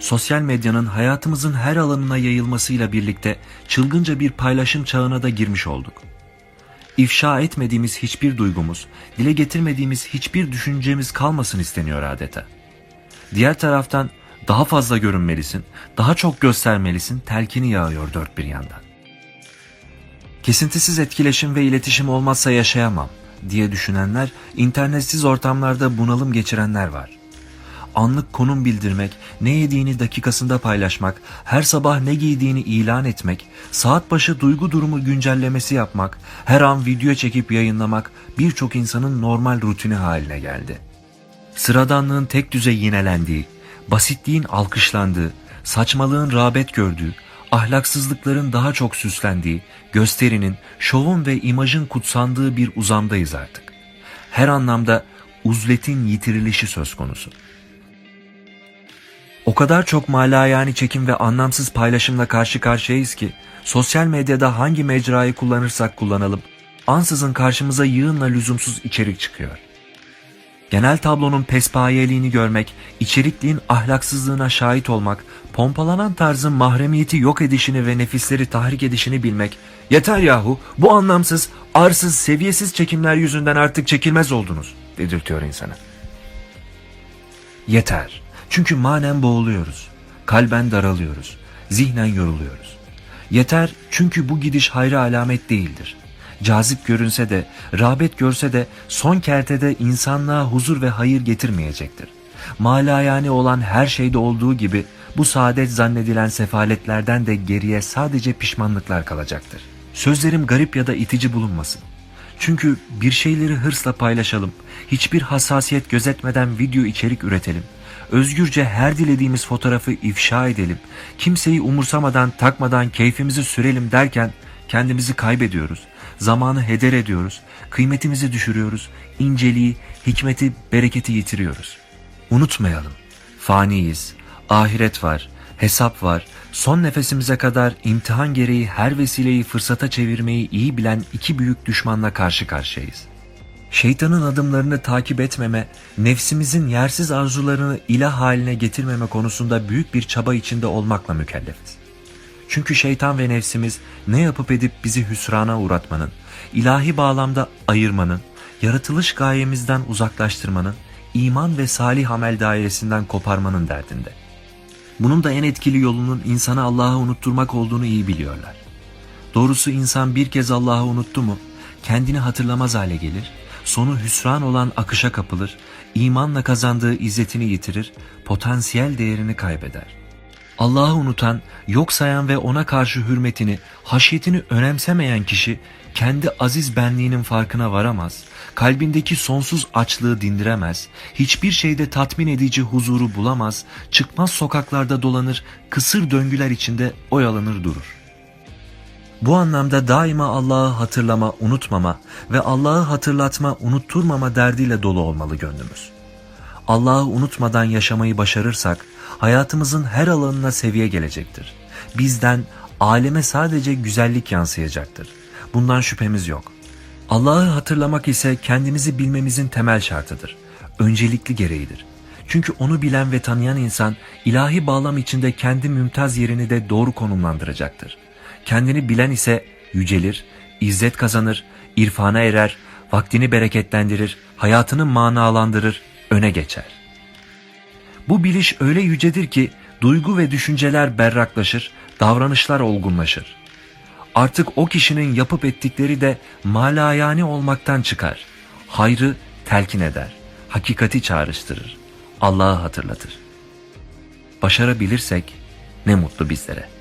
sosyal medyanın hayatımızın her alanına yayılmasıyla birlikte çılgınca bir paylaşım çağına da girmiş olduk. İfşa etmediğimiz hiçbir duygumuz, dile getirmediğimiz hiçbir düşüncemiz kalmasın isteniyor adeta. Diğer taraftan daha fazla görünmelisin, daha çok göstermelisin telkini yağıyor dört bir yandan. Kesintisiz etkileşim ve iletişim olmazsa yaşayamam diye düşünenler, internetsiz ortamlarda bunalım geçirenler var. Anlık konum bildirmek, ne yediğini dakikasında paylaşmak, her sabah ne giydiğini ilan etmek, saat başı duygu durumu güncellemesi yapmak, her an video çekip yayınlamak birçok insanın normal rutini haline geldi. Sıradanlığın tek düze yinelendiği, basitliğin alkışlandığı, saçmalığın rağbet gördüğü, ahlaksızlıkların daha çok süslendiği, gösterinin, şovun ve imajın kutsandığı bir uzamdayız artık. Her anlamda uzletin yitirilişi söz konusu. O kadar çok malayani çekim ve anlamsız paylaşımla karşı karşıyayız ki, sosyal medyada hangi mecrayı kullanırsak kullanalım, ansızın karşımıza yığınla lüzumsuz içerik çıkıyor. Genel tablonun pespayeliğini görmek, içerikliğin ahlaksızlığına şahit olmak, pompalanan tarzın mahremiyeti yok edişini ve nefisleri tahrik edişini bilmek, yeter yahu bu anlamsız, arsız, seviyesiz çekimler yüzünden artık çekilmez oldunuz dedirtiyor insana. Yeter. Çünkü manen boğuluyoruz. Kalben daralıyoruz. Zihnen yoruluyoruz. Yeter çünkü bu gidiş hayra alamet değildir. Cazip görünse de, rağbet görse de son kertede insanlığa huzur ve hayır getirmeyecektir. Malayani olan her şeyde olduğu gibi bu saadet zannedilen sefaletlerden de geriye sadece pişmanlıklar kalacaktır. Sözlerim garip ya da itici bulunmasın. Çünkü bir şeyleri hırsla paylaşalım, hiçbir hassasiyet gözetmeden video içerik üretelim, özgürce her dilediğimiz fotoğrafı ifşa edelim, kimseyi umursamadan takmadan keyfimizi sürelim derken kendimizi kaybediyoruz, zamanı heder ediyoruz, kıymetimizi düşürüyoruz, inceliği, hikmeti, bereketi yitiriyoruz. Unutmayalım, faniyiz, ahiret var, hesap var, son nefesimize kadar imtihan gereği her vesileyi fırsata çevirmeyi iyi bilen iki büyük düşmanla karşı karşıyayız. Şeytanın adımlarını takip etmeme, nefsimizin yersiz arzularını ilah haline getirmeme konusunda büyük bir çaba içinde olmakla mükellefiz. Çünkü şeytan ve nefsimiz ne yapıp edip bizi hüsrana uğratmanın, ilahi bağlamda ayırmanın, yaratılış gayemizden uzaklaştırmanın, iman ve salih amel dairesinden koparmanın derdinde. Bunun da en etkili yolunun insana Allah'ı unutturmak olduğunu iyi biliyorlar. Doğrusu insan bir kez Allah'ı unuttu mu, kendini hatırlamaz hale gelir, sonu hüsran olan akışa kapılır, imanla kazandığı izzetini yitirir, potansiyel değerini kaybeder. Allah'ı unutan, yok sayan ve ona karşı hürmetini, haşyetini önemsemeyen kişi kendi aziz benliğinin farkına varamaz, kalbindeki sonsuz açlığı dindiremez, hiçbir şeyde tatmin edici huzuru bulamaz, çıkmaz sokaklarda dolanır, kısır döngüler içinde oyalanır durur. Bu anlamda daima Allah'ı hatırlama, unutmama ve Allah'ı hatırlatma, unutturmama derdiyle dolu olmalı gönlümüz. Allah'ı unutmadan yaşamayı başarırsak hayatımızın her alanına seviye gelecektir. Bizden aleme sadece güzellik yansıyacaktır. Bundan şüphemiz yok. Allah'ı hatırlamak ise kendimizi bilmemizin temel şartıdır. Öncelikli gereğidir. Çünkü onu bilen ve tanıyan insan ilahi bağlam içinde kendi mümtaz yerini de doğru konumlandıracaktır. Kendini bilen ise yücelir, izzet kazanır, irfana erer, vaktini bereketlendirir, hayatını manalandırır, öne geçer. Bu biliş öyle yücedir ki duygu ve düşünceler berraklaşır, davranışlar olgunlaşır. Artık o kişinin yapıp ettikleri de malayani olmaktan çıkar. Hayrı telkin eder, hakikati çağrıştırır, Allah'ı hatırlatır. Başarabilirsek ne mutlu bizlere.''